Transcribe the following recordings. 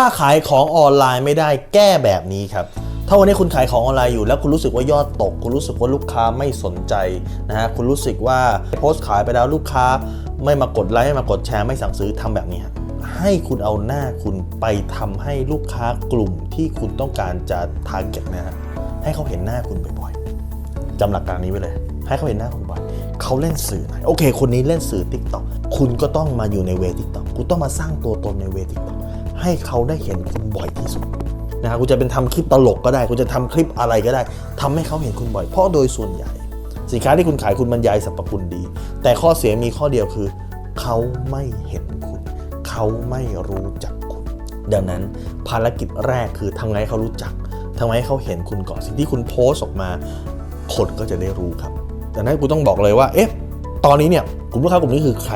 ถ้าขายของออนไลน์ไม่ได้แก้แบบนี้ครับ ถ้าวันนี้คุณขายของออนไลน์อยู่แล้วคุณรู้สึกว่ายอดตก คุณรู้สึกว่าลูกค้าไม่สนใจนะฮะคุณรู้สึกว่าโพสต์ขายไปแล้วลูกค้า ไม่มากดไลค์ไม่มากดแชร์ไม่สั่งซื้อทำแบบนี้ฮะให้คุณเอาหน้าคุณไปทำให้ลูกค้ากลุ่มที่คุณต้องการจะทาร์เก็ตนะฮะให้เขาเห็นหน้าคุณบ่อยๆจำหลักการนี้ไว้เลย ให้เขาเห็นหน้าคุณบ่อยเขาเล่นสื่อไหนโอเค คนนี้เล่นสื่อ t ิ k t o k คุณก็ต้องมาอยู่ในเวทิกตอกคุณต้องมาสร้างตัวตนในเวทิกตอก ให้เขาได้เห็นคุณบ่อยที่สุดนะครับคุณจะเป็นทำคลิปตลกก็ได้ คุณจะทำคลิปอะไรก็ได้ทำให้เขาเห็นคุณบ่อย เพราะโดยส่วนใหญ่ สินค้าที่คุณขายคุณบรรยายสรรพคุณดี แต่ข้อเสียมีข้อเดียวคือ เขาไม่เห็นคุณ เขาไม่รู้จักคุณ ดังนั้นภารกิจแรกคือทำไงให้เขารู้จักทำไงให้เขาเห็นคุณก่อนสิ่งที่คุณโพสต์ออกมาคนก็จะได้รู้ครับดังนั้นกูต้องบอกเลยว่าเอ๊ะตอนนี้เนี่ยกลุ่มลูกค้ากลุ่มนี้คือใคร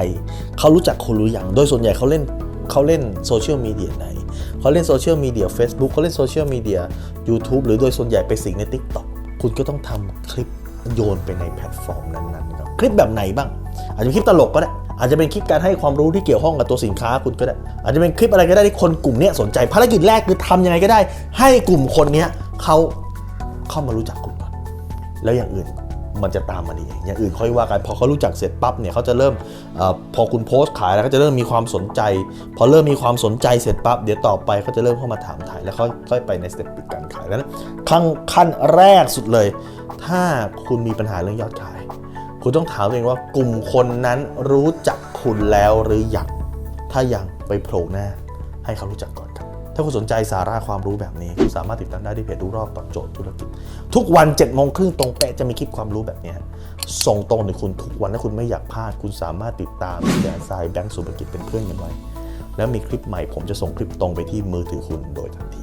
เขารู้จักคุณหรือยัง โดยส่วนใหญ่เขาเล่น เขาเล่นโซเชียลมีเดียไหนเขาเล่นโซเชียลมีเดีย Facebook เขาเล่นโซเชียลมีเดีย YouTube หรือโดยส่วนใหญ่ไปสิงใน TikTok คุณก็ต้องทำคลิปโยนไปในแพลตฟอร์มนั้นๆครับคลิปแบบไหนบ้าง อาจจะเป็นคลิปตลกก็ได้ อาจจะเป็นคลิปการให้ความรู้ที่เกี่ยวข้องกับตัวสินค้าคุณก็ได้ อาจจะเป็นคลิปอะไรก็ได้ที่คนกลุ่มนี้สนใจ ภารกิจแรกคือทำยังไงก็ได้ ให้กลุ่มคนนี้เขาเข้ามารู้จักคุณก่อนแล้วอย่างอื่น มันจะตามมาดีเองอย่างอื่นค่อยว่ากันพอเขารู้จักเสร็จปั๊บเนี่ยเขาจะเริ่มอพอคุณโพสต์ขายแล้วเขาจะเริ่มมีความสนใจ พอเริ่มมีความสนใจเสร็จปั๊บเดี๋ยวต่อไปเขาจะเริ่มเข้ามาถามถ่ายแล้วค่อยไปในสเต็ปปิดการขายแล้วนะขั้นขั้นแรกสุดเลย ถ้าคุณมีปัญหาเรื่องยอดขาย คุณต้องถามตัวเองว่ากลุ่มคนนั้นรู้จักคุณแล้วหรือยังถ้ายังไปโผล่หน้าให้เขารู้จักก่อน ถ้าคุณสนใจสาระความรู้แบบนี้ คุณสามารถติดตามได้ที่เพจรู้รอบตอบโจทย์ธุรกิจ ทุกวัน7จ็ดโมงครึ่งตรงเป๊ะจะมีคลิปความรู้แบบนี้ ส่งตรงถึงคุณทุกวันถ้าคุณไม่อยากพลาด คุณสามารถติดตามแดนทรายแบงก์สุภกิจเป็นเพื่อนกันไว้ แล้วมีคลิปใหม่ผมจะส่งคลิปตรงไปที่มือถือคุณโดยทันที